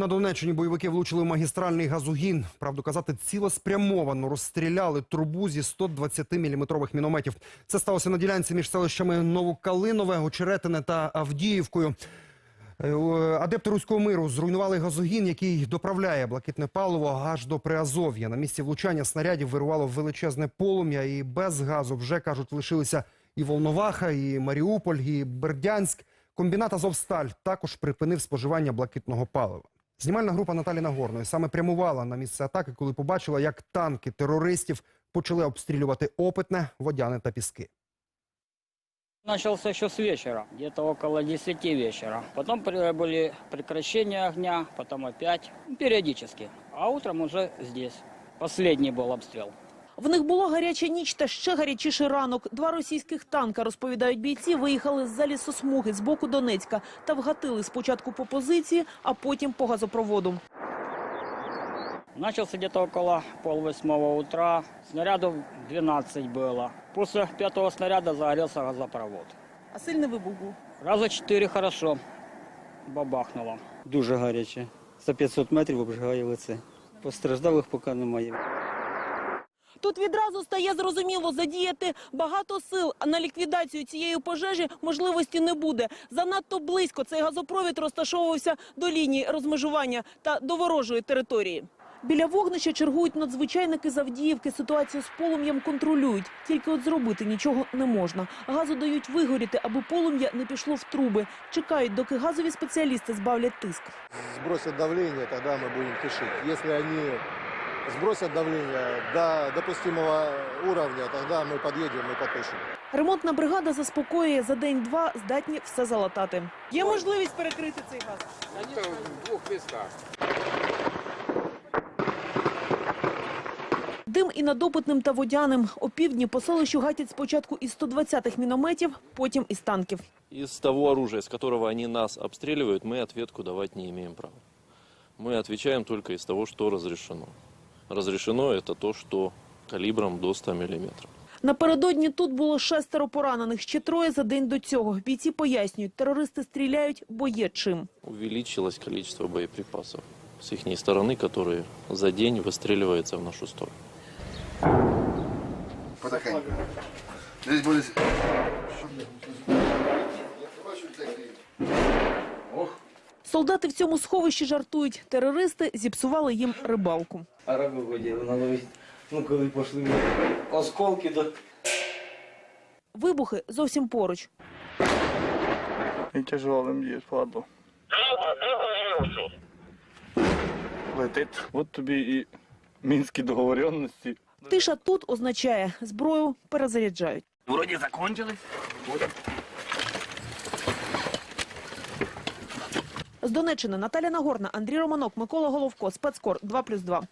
На Донеччині бойовики влучили в магістральний газогін. Правду казати, цілеспрямовано розстріляли трубу зі 120-мм мінометів. Це сталося на ділянці між селищами Новокалинове, Очеретине та Авдіївкою. Е, Адепти руського миру зруйнували газогін, який доправляє блакитне паливо аж до Приазов'я. На місці влучання снарядів вирувало величезне полум'я, і без газу вже кажуть, лишилися і Волноваха, і Маріуполь, і Бердянськ. Комбінат Азовсталь також припинив споживання блакитного палива. Знімальна група Наталі Нагорної саме прямувала на місце атаки, коли побачила, як танки терористів почали обстрілювати опитне, водяне та піски. Начался еще с вечера, где-то около 10 вечера. Потом были прекращения огня, потом опять, периодически. А утром уже здесь. Последний был обстрел. В них було гаряча ніч та ще гарячіший ранок. Два російських танка, розповідають бійці, виїхали з-за лісосмуги з боку Донецька та вгатили спочатку по позиції, а потім по газопроводу. Начался где-то около полвосьмого утра. Снарядов 12 было. После пятого снаряда загорелся газопровод. А сильний вибух був. Раза четыре хорошо бабахнуло. Дуже гаряче. За 500 метрів обжигає лице. Постраждалих поки немає. Тут відразу стає зрозуміло задіяти багато сил, а на ліквідацію цієї пожежі можливості не буде. Занадто близько цей газопровід розташовувався до лінії розмежування та до ворожої території. Біля вогнища чергують надзвичайники з Авдіївки. Ситуацію з полум'ям контролюють. Тільки от зробити нічого не можна. Газу дають вигоріти, аби полум'я не пішло в труби. Чекають, доки газові спеціалісти збавлять тиск. сбросят давление, тогда мы будем тушить. Если они сбросят давление до допустимого уровня, тогда мы подъедем и потушим. Ремонтна бригада заспокоює за день-два, здатні все залатати. Є можливість перекрити цей газ. Дим і над опитним та водяним. Опівдні по селищу гатять спочатку із 120-х мінометів, потім із танків. Из того оружия, с которого они нас обстреливают, мы ответку давать не имеем права. Мы отвечаем только из того, что разрешено. Разрешено это то, что калибром до 100 миллиметров. Напередодні тут було шестеро поранених, ще троє за день до цього. Бійці пояснюють, терористи стріляють, бо є чим. Увеличилось количество боеприпасов с их стороны, которые за день выстреливаются в нашу сторону. Потихоньку. Здесь были... Солдати в цьому сховищі жартують. Терористи зіпсували їм рибалку. А раби хотіли наловити. Ну, коли пішли осколки, то Вибухи зовсім поруч. І тяжелым б'є, падло. Летить. От тобі і мінські договоренності. Тиша тут означає зброю перезаряджають. Вроді закончились. З Донеччини Наталя Нагорна, Андрій Романок, Микола Головко, Спецкор 2+,2.